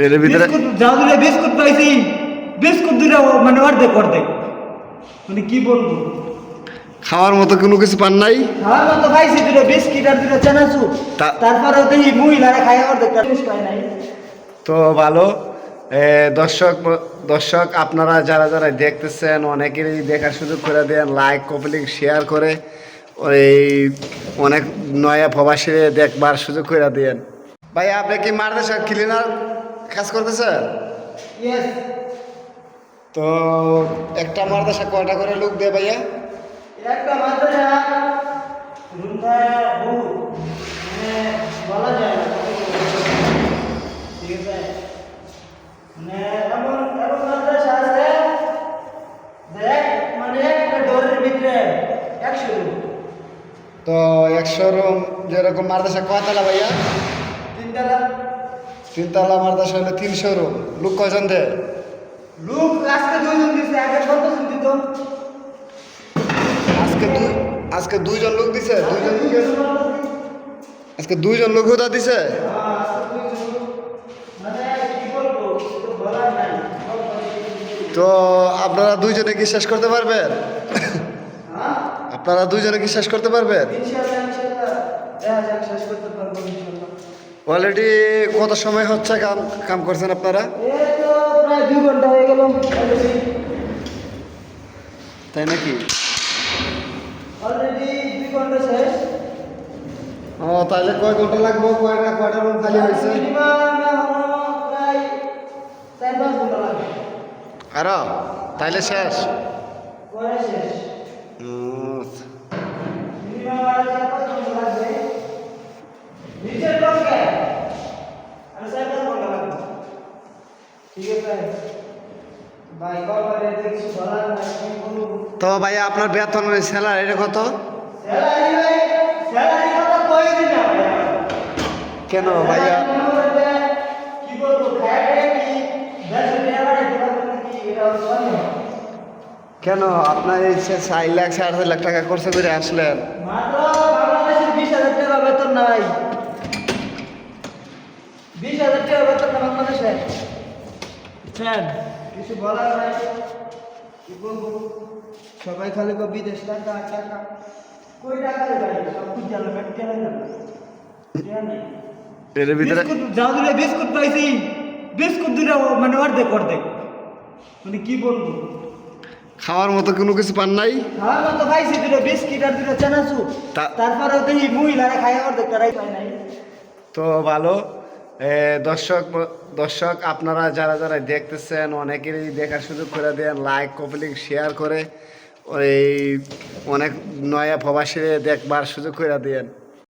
এর ভিতরে যা দূরে বিস্কুট পাইছি। বিস্কুট দূরে মানে অর্ধেক অর্ধেক। মানে কি বলব? খাওয়ার মতো কোনো কিছু পান নাই? আমার মতো পাইছি দূরে বিস্কিট আর দূরে চানাচুর। তা- তারপরেও দেখি মহিলারা খাই অর্ধেক নাই। তো ভালো। দর্শক দর্শক আপনারা যারা যারা দেখতেছেন অনেকেরই দেখার সুযোগ করে দেন লাইক কপলিং শেয়ার করে। ওই অনেক নয়া প্রবাসী দেখবার সুযোগ করে দেন। ভাই আপনি কি মারদেশা ক্লিনার কাজ করতেছেন? ইয়েস তো একটা মারদেশা কয়টা করে লোক দেয় ভাইয়া? একটা মাদ্রাসা রুমটা বহু মানে বলা যায় না ঠিক আছে? মানে এমন এমন মাদ্রাসা আছে যে এক- মানে একটা ডোরের ভিতরে একশো রুম তো একশো রুম যেরকম মারদেশা কয়তলা ভাইয়া? তিনতলা। তিনতলা মারদেশা হলে তিনশো রুম। লোক কয়জন দেয়? লোক আজকে দুইজন দিছে আগে কতজন দিত। আজকে দুই আজকে দুইজন লোক দিছে? দুইজন আজকে দুইজন লোক হুদা দিছে? মানে বলার নাই। তো আপনারা দুইজনে কি শেষ করতে পারবেন? হ্যাঁ? আপনারা দুইজনে কি শেষ করতে পারবেন? শেষ করতে পারব ইনশাআল্লাহ। অলরেডি কত সময় হচ্ছে কাম কাম করছেন আপনারা? প্রায় দুই ঘণ্টা হয়ে গেল তাই নাকি? অলরেডি দুই ঘণ্টা শেষ। ও তাহলে কয় ঘণ্টা লাগবে? কয়টা কয়টা রুম খালি হয়েছে? আরও? তাইলে শেষ? শেষ উম, মিনিমাম আর চার পাঁচ ঘণ্টা লাগবে নিচের ব্লকে আর চার পাঁচ ঘণ্টা লাগবে ঠিক আছে ভাই কবে দেখছি বলার নাই কি বলব তো ভাইয়া আপনার বেতন স্যালারি কত? কেন ভাইয়া? কেন? আপনার এই সে চার লাখ সাড়ে চার লাখ টাকা খরচা করে আসলেন। বিশ হাজার টাকা বেতন নাই বিশ হাজার টাকা বেতন বাংলাদেশে। বুঝছেন কিছু বলার নাই। কি বলব? সবাই খালি কো বিদেশ টাকা টাকা কই টাকা রে ভাই? সব কিছু জানো? ব্যাংক জানো না এর ভিতরে বিস্কুট যা দূরে বিস্কুট পাইছি। বিস্কুট ও- মানে অর্ধেক অর্ধেক। মানে কি বলব? খাওয়ার মতো কোনো কিছু পান নাই? আমার মতো পাইছি দূরে বিস্কিট আর দূরে চানাচুর। তা- তারপরেও দেখি মহিলারা খাই অর্ধেক তারাই পায় নাই। তো ভালো। দর্শক দর্শক, আপনারা যারা যারা দেখতেছেন, অনেকেরই দেখার সুযোগ করে দেন লাইক কপলিং শেয়ার করে। ওই অনেক নয়া প্রবাসী দেখবার সুযোগ করে দেন।